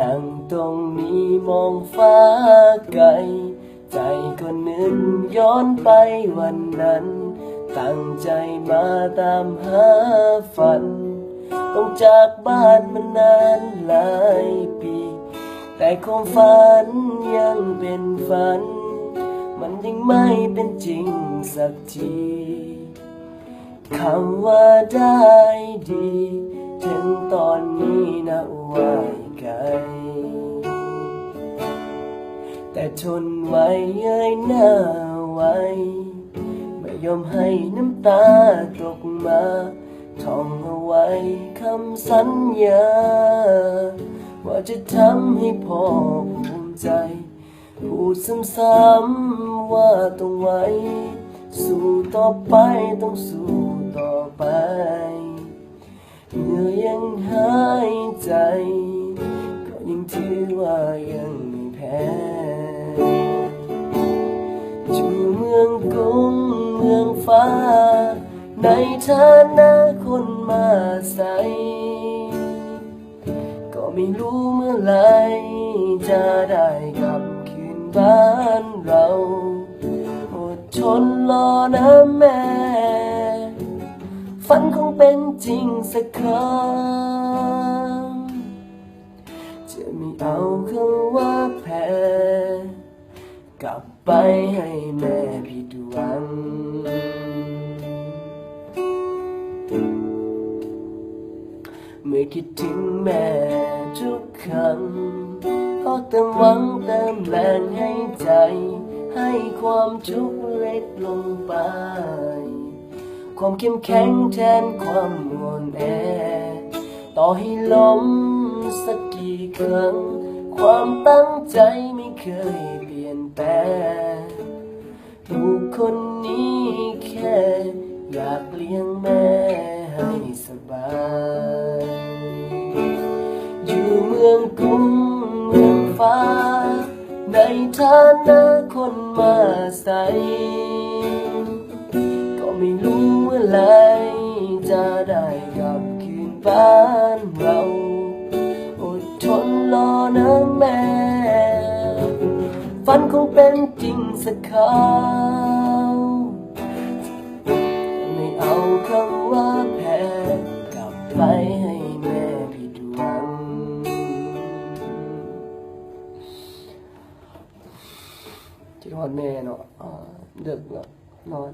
นั่งตรงนี้มองฟ้าไกล ใจก็นึกย้อนไปวันนั้น ตั้งใจมาตามหาฝันต้องจากบ้านมานานหลายปี แต่ความฝันยังเป็นฝัน มันยังไม่เป็นจริงสักทีคำว่าได้ดี ถึงตอนนี้นะว่า ไกล แต่ทนไว้เย้ยหน้าไว้ ไม่ยอมให้น้ำตาตกมาท่องเอาไว้คำสัญญา ว่าจะทำให้พ่อภูมิใจ พูดซ้ำๆว่าต้องไว้ สู้ต่อไปต้องสู้ต่อไปเหนื่อยยังหายใจ ถือว่ายังไม่แพ้อยู่เมืองกรุงเมืองฟ้า ในฐานะคนมาใส ก็ไม่รู้เมื่อไหรจะได้กลับคืนบ้านเราอดทนรอนะแม่ ฝันคงเป็นจริงสักครั้ง เอาคำว่าแพ้กลับไปให้แม่ผิดหวัง เมื่อคิดถึงแม่ทุกครั้งก็เติมหวังเติมแรงให้ใจ ให้ความทุกข์เล็กลงไป ความเข้มแข็งแทนความอ่อนแอ ต่อให้ล้มสัก ครั้ง ความตั้งใจไม่เคยเปลี่ยนแปลงลูกคนนี้แค่ อยากเลี้ยงแม่ให้สบาย อยู่เมืองกรุงเมืองฟ้า ในฐานะคนมาใส ก็ไม่รู้เมื่อไหรจะได้กลับคืนบ้า ฝันคงเป็นจริงสักคราวไม่เอาคำว่าแพ้กลับไปให้แม่ผิดหวังคิดฮอดแม่เนาะเดึกเนาะนอน